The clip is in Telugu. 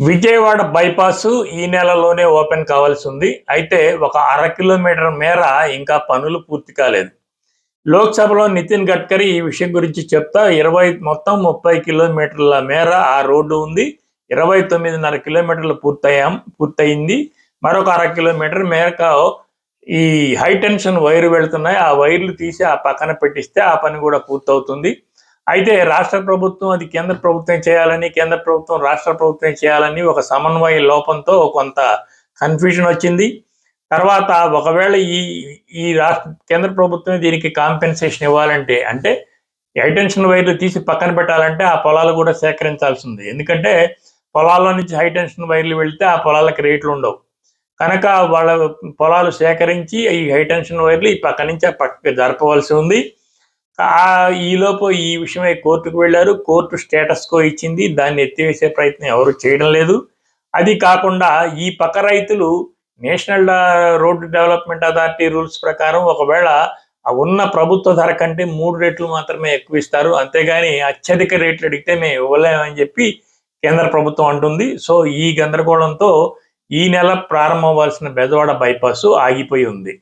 విజయవాడ బైపాస్ ఈ నెలలోనే ఓపెన్ కావాల్సి ఉంది. అయితే ఒక అర కిలోమీటర్ మేర ఇంకా పనులు పూర్తి కాలేదు. లోక్సభలో నితిన్ గడ్కరీ ఈ విషయం గురించి చెప్తా ఇరవై మొత్తం ముప్పై కిలోమీటర్ల మేర ఆ రోడ్డు ఉంది. ఇరవై తొమ్మిదిన్నర కిలోమీటర్లు పూర్తయ్యాం పూర్తయింది. మరొక అర కిలోమీటర్ మేరకు ఈ హైటెన్షన్ వైర్ వెళ్తున్నాయి. ఆ వైర్లు తీసి ఆ పక్కన పెట్టిస్తే ఆ పని కూడా పూర్తవుతుంది. అయితే రాష్ట్ర ప్రభుత్వం అది కేంద్ర ప్రభుత్వం చేయాలని కేంద్ర ప్రభుత్వం రాష్ట్ర ప్రభుత్వం చేయాలని ఒక సమన్వయ లోపంతో కొంత కన్ఫ్యూజన్ వచ్చింది. తర్వాత ఒకవేళ ఈ ఈ రాష్ట్ర కేంద్ర ప్రభుత్వం దీనికి కాంపెన్సేషన్ ఇవ్వాలంటే అంటే హైటెన్షన్ వైర్లు తీసి పక్కన పెట్టాలంటే ఆ పొలాలు కూడా సేకరించాల్సి ఉంది ఎందుకంటే పొలాల్లో నుంచి హైటెన్షన్ వైర్లు వెళితే ఆ పొలాలకు రేట్లు ఉండవు. కనుక వాళ్ళ పొలాలు సేకరించి ఈ హైటెన్షన్ వైర్లు ఈ పక్క నుంచి జరపవలసి ఉంది. ఈలోపు ఈ విషయమై కోర్టుకు వెళ్ళారు. కోర్టు స్టేటస్ కో ఇచ్చింది. దాన్ని ఎత్తివేసే ప్రయత్నం ఎవరు చేయడం లేదు. అది కాకుండా ఈ పక్క రైతులు national road development authority rules ప్రకారం ఒకవేళ ఉన్న ప్రభుత్వ ధర కంటే మూడు రేట్లు మాత్రమే ఎక్కువ ఇస్తారు. అంతేగాని అత్యధిక రేట్లు అడిగితే మేము ఇవ్వలేమని చెప్పి కేంద్ర ప్రభుత్వం అంటుంది. సో ఈ గందరగోళంతో ఈ నెల ప్రారంభమవలసిన బెజవాడ బైపాస్ ఆగిపోయి ఉంది.